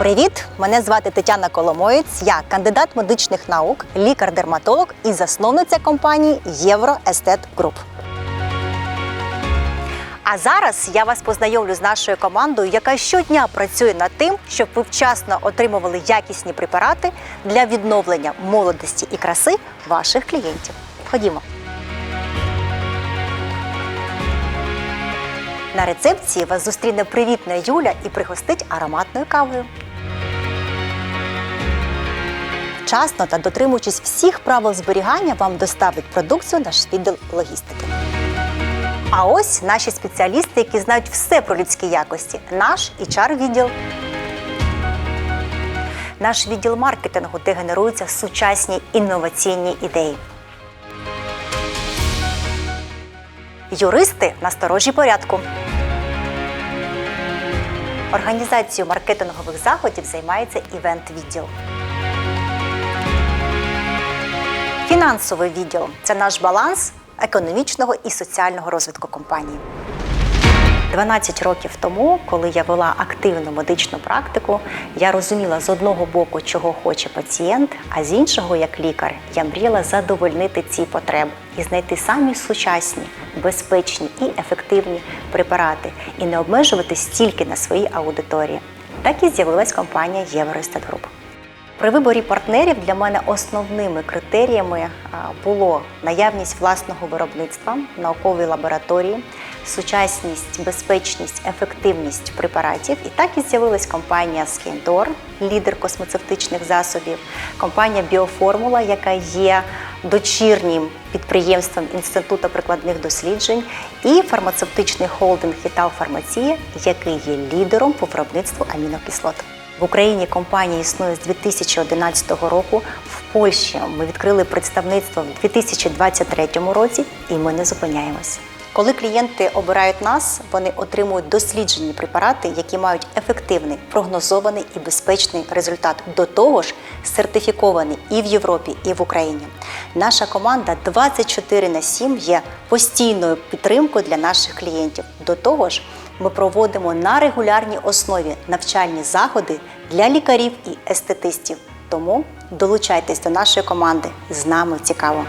Привіт! Мене звати Тетяна Коломоєць. Я кандидат медичних наук, лікар-дерматолог і засновниця компанії Євроестет Груп. А зараз я вас познайомлю з нашою командою, яка щодня працює над тим, щоб ви вчасно отримували якісні препарати для відновлення молодості і краси ваших клієнтів. Ходімо. На рецепції вас зустріне привітна Юля і пригостить ароматною кавою. Вчасно та дотримуючись всіх правил зберігання, вам доставить продукцію наш відділ логістики. А ось наші спеціалісти, які знають все про людські якості. Наш HR відділ. Наш відділ маркетингу, де генеруються сучасні інноваційні ідеї. Юристи на сторожі порядку. Організацією маркетингових заходів займається івент-відділ. Фінансовий відділ це наш баланс економічного і соціального розвитку компанії. 12 років тому, коли я вела активну медичну практику, я розуміла з одного боку, чого хоче пацієнт, а з іншого, як лікар, я мріяла задовольнити ці потреби і знайти самі сучасні, безпечні і ефективні препарати, і не обмежуватись тільки на своїй аудиторії. Так і з'явилась компанія Євроестет Груп. При виборі партнерів для мене основними критеріями було наявність власного виробництва, наукової лабораторії, сучасність, безпечність, ефективність препаратів. І так і з'явилась компанія Скіндор, лідер космецевтичних засобів, компанія Біоформула, яка є дочірнім підприємством Інституту прикладних досліджень, і фармацевтичний холдинг Хітал Фармація, який є лідером по виробництву амінокислот. В Україні компанія існує з 2011 року. В Польщі ми відкрили представництво в 2023 році, і ми не зупиняємось. Коли клієнти обирають нас, вони отримують досліджені препарати, які мають ефективний, прогнозований і безпечний результат. До того ж, сертифікований і в Європі, і в Україні. Наша команда 24 на 7 є постійною підтримкою для наших клієнтів. До того ж, ми проводимо на регулярній основі навчальні заходи для лікарів і естетистів. Тому долучайтесь до нашої команди. З нами цікаво.